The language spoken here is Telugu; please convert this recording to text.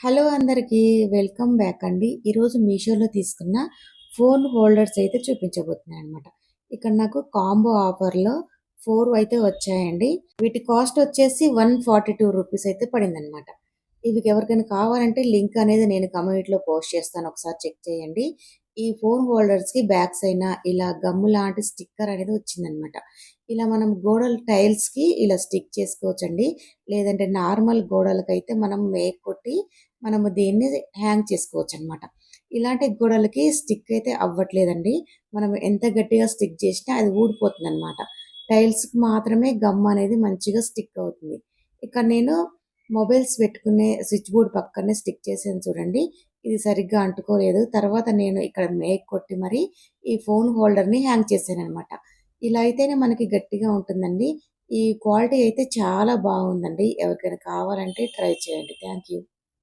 హలో అందరికీ వెల్కమ్ బ్యాక్ అండి. ఈరోజు మీషోలో తీసుకున్న ఫోన్ హోల్డర్స్ అయితే చూపించబోతున్నాయి అనమాట ఇక్కడ నాకు కాంబో ఆఫర్లో ఫోర్ అయితే వచ్చాయండి. వీటి కాస్ట్ వచ్చేసి వన్ ఫార్టీ టూ రూపీస్ అయితే పడింది అనమాట ఇవి ఎవరికైనా కావాలంటే లింక్ అనేది నేను కమ్యూనిటీలో పోస్ట్ చేస్తాను. ఒకసారి చెక్ చేయండి. ఈ ఫోన్ హోల్డర్స్కి బ్యాగ్స్ అయినా ఇలా గమ్ము లాంటి స్టిక్కర్ అనేది వచ్చిందనమాట ఇలా మనం గోడల టైల్స్కి ఇలా స్టిక్ చేసుకోవచ్చండి. లేదంటే నార్మల్ గోడలకైతే మనం మేక్ కొట్టి మనము దీన్ని హ్యాంగ్ చేసుకోవచ్చు అనమాట ఇలాంటి గోడలకి స్టిక్ అయితే అవ్వట్లేదండి. మనం ఎంత గట్టిగా స్టిక్ చేసినా అది ఊడిపోతుంది అనమాట టైల్స్కి మాత్రమే గమ్ అనేది మంచిగా స్టిక్ అవుతుంది. ఇక్కడ నేను మొబైల్స్ పెట్టుకునే స్విచ్ బోర్డ్ పక్కనే స్టిక్ చేసాను చూడండి. ఇది సరిగ్గా అంటుకోలేదు. తర్వాత నేను ఇక్కడ మేక్ కొట్టి మరి ఈ ఫోన్ హోల్డర్ని హ్యాంగ్ చేశాను అనమాట ఇలా అయితేనే మనకి గట్టిగా ఉంటుందండి. ఈ క్వాలిటీ అయితే చాలా బాగుందండి. ఎవరికైనా కావాలంటే ట్రై చేయండి. Thank you